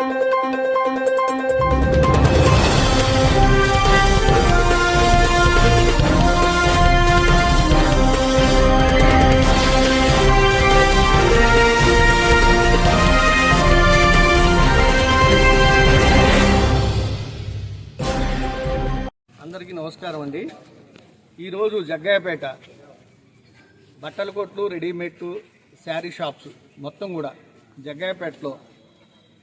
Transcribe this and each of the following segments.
అందరికీ నమస్కారం అండి. ఈరోజు జగ్గాయపేట బట్టల కొట్లు రెడీమేడ్ శారీ షాప్స్ మొత్తం కూడా జగ్గాయపేటలో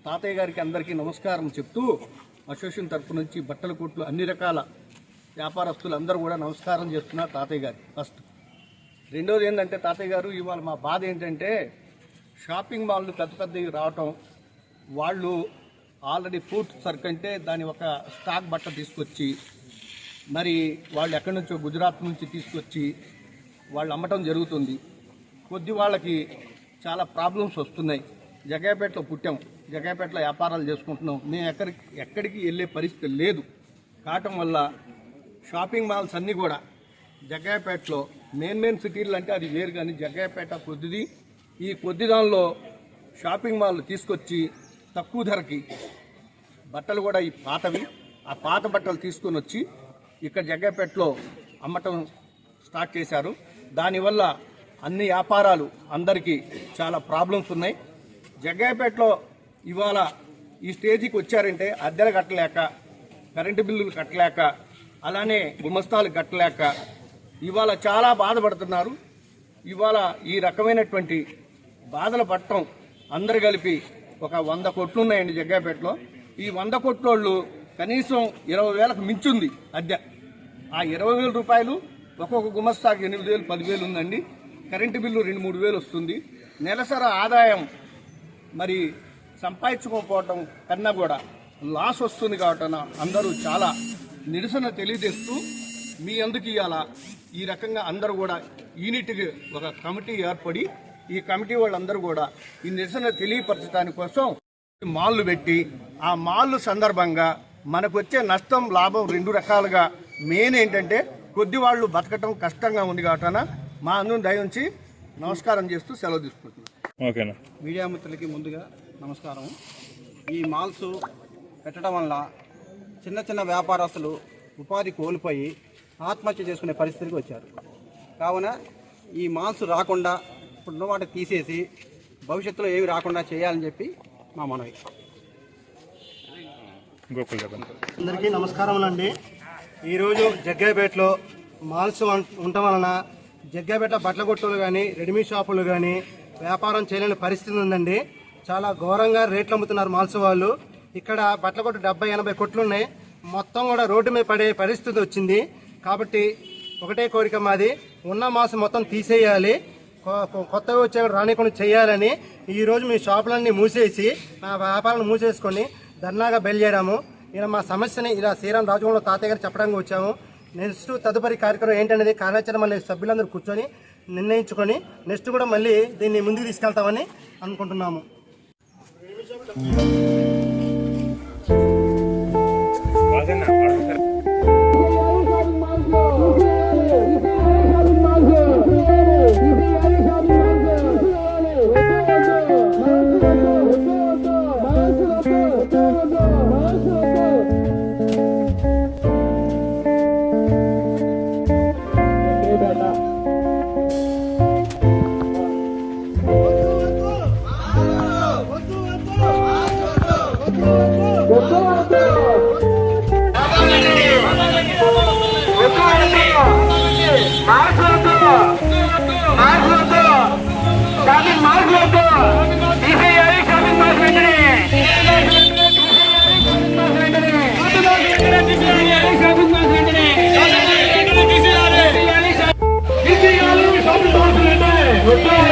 తాతయ్య గారికి అందరికీ నమస్కారం చెప్తూ అసోసియేషన్ తరపు నుంచి బట్టల కొట్లు అన్ని రకాల వ్యాపారస్తులు అందరూ కూడా నమస్కారం చేస్తున్నారు తాతయ్య గారి ఫస్ట్. రెండోది ఏంటంటే తాతయ్య గారు ఇవాళ మా బాధ ఏంటంటే షాపింగ్ మాల్లు పెద్ద పెద్దవి రావటం వాళ్ళు ఆల్రెడీ ఫుడ్ సర్క్ అంటే దాని ఒక స్టాక్ బట్ట తీసుకొచ్చి మరి వాళ్ళు ఎక్కడి నుంచో గుజరాత్ నుంచి తీసుకొచ్చి వాళ్ళు అమ్మటం జరుగుతుంది. కొద్ది వాళ్ళకి చాలా ప్రాబ్లమ్స్ వస్తున్నాయి. జగాపేటలో పుట్టాం. జగాపేటలో వ్యాపారాలు చేసుకుంటున్నాం. మేము ఎక్కడికి ఎక్కడికి వెళ్ళే పరిస్థితి లేదు. కావటం వల్ల షాపింగ్ మాల్స్ అన్నీ కూడా జగ్గాయపేటలో మెయిన్ మెయిన్ సిటీలు అంటే అది వేరు కానీ జగ్గాయపేట కొద్దిది. ఈ కొద్ది దానిలో షాపింగ్ మాల్ తీసుకొచ్చి తక్కువ ధరకి బట్టలు కూడా ఈ పాతవి. ఆ పాత బట్టలు తీసుకొని వచ్చి ఇక్కడ జగ్గపేటలో అమ్మటం స్టార్ట్ చేశారు. దానివల్ల అన్ని వ్యాపారాలు అందరికీ చాలా ప్రాబ్లమ్స్ ఉన్నాయి. జగ్గయ్యపేటలో ఇవాళ ఈ స్టేజికి వచ్చారంటే అద్దెలు కట్టలేక కరెంటు బిల్లులు కట్టలేక అలానే గుమస్తాలు కట్టలేక ఇవాళ చాలా బాధపడుతున్నారు. ఇవాళ ఈ రకమైనటువంటి బాధలు పట్టడం అందరు కలిపి ఒక వంద కొట్లు ఉన్నాయండి జగ్గాపేటలో. ఈ వంద కొట్లోళ్ళు కనీసం ఇరవై వేలకు మించుంది అద్దె. ఆ ఇరవై వేల రూపాయలు ఒక్కొక్క గుమస్తాకి ఎనిమిది వేలు పదివేలు ఉందండి. కరెంటు బిల్లు రెండు మూడు వేలు వస్తుంది. నెలసరి ఆదాయం మరి సంపాదించుకోకపోవటం కన్నా కూడా లాస్ వస్తుంది కాబట్టి అందరూ చాలా నిరసన తెలియజేస్తూ మీ అందుకు ఇవాళ ఈ రకంగా అందరూ కూడా యూనిట్కి ఒక కమిటీ ఏర్పడి ఈ కమిటీ వాళ్ళందరూ కూడా ఈ నిరసన తెలియపరచడానికి కోసం మాల్లు పెట్టి ఆ మాల్లు సందర్భంగా మనకు వచ్చే నష్టం లాభం రెండు రకాలుగా మెయిన్ ఏంటంటే కొద్ది వాళ్ళు బతకటం కష్టంగా ఉంది కాబట్టి మా అందరం దయ ఉంచి నమస్కారం చేస్తూ సెలవు తీసుకుంటున్నాం. ఓకేనా? మీడియా మిత్రులకి ముందుగా నమస్కారం. ఈ మాల్స్ పెట్టడం వల్ల చిన్న చిన్న వ్యాపారస్తులు ఉపాధి కోల్పోయి ఆత్మహత్య చేసుకునే పరిస్థితికి వచ్చారు. కావున ఈ మాల్స్ రాకుండా ఇప్పుడున్న వాటిని తీసేసి భవిష్యత్తులో ఏవి రాకుండా చేయాలని చెప్పి మా మనవి. అందరికీ నమస్కారములండి ఈరోజు జగ్గాపేటలో మాల్స్ ఉండటం వలన జగ్గాపేట బట్టల కొట్టులు కానీ రెడీమేడ్ షాపులు కానీ వ్యాపారం చేయలేని పరిస్థితి ఉందండి. చాలా ఘోరంగా రేట్లు అమ్ముతున్నారు మాల్స్ వాళ్ళు. ఇక్కడ బట్టల కొట్టు డెబ్బై ఎనభై కొట్లు ఉన్నాయి. మొత్తం కూడా రోడ్డు మీద పడే పరిస్థితి వచ్చింది. కాబట్టి ఒకటే కోరిక మాది. ఉన్న మాసం మొత్తం తీసేయాలి. కొ- కొ- కొత్తగా వచ్చే రానికుండా చేయాలని ఈరోజు మీ షాపులన్నీ మూసేసి మా వ్యాపారాలను మూసేసుకొని ధర్నాగా బయలుదేరాము. ఇలా మా సమస్యని ఇలా శ్రీరామ్ రాజగోంలో తాతయ్య గారు చెప్పడానికి వచ్చాము. నెక్స్ట్ తదుపరి కార్యక్రమం ఏంటనేది కార్యాచరణ మళ్ళీ సభ్యులందరూ కూర్చొని నిర్ణయించుకొని నెక్స్ట్ కూడా మళ్ళీ దీన్ని ముందుకు తీసుకెళ్తామని అనుకుంటున్నాము. 我要在哪儿？Good day.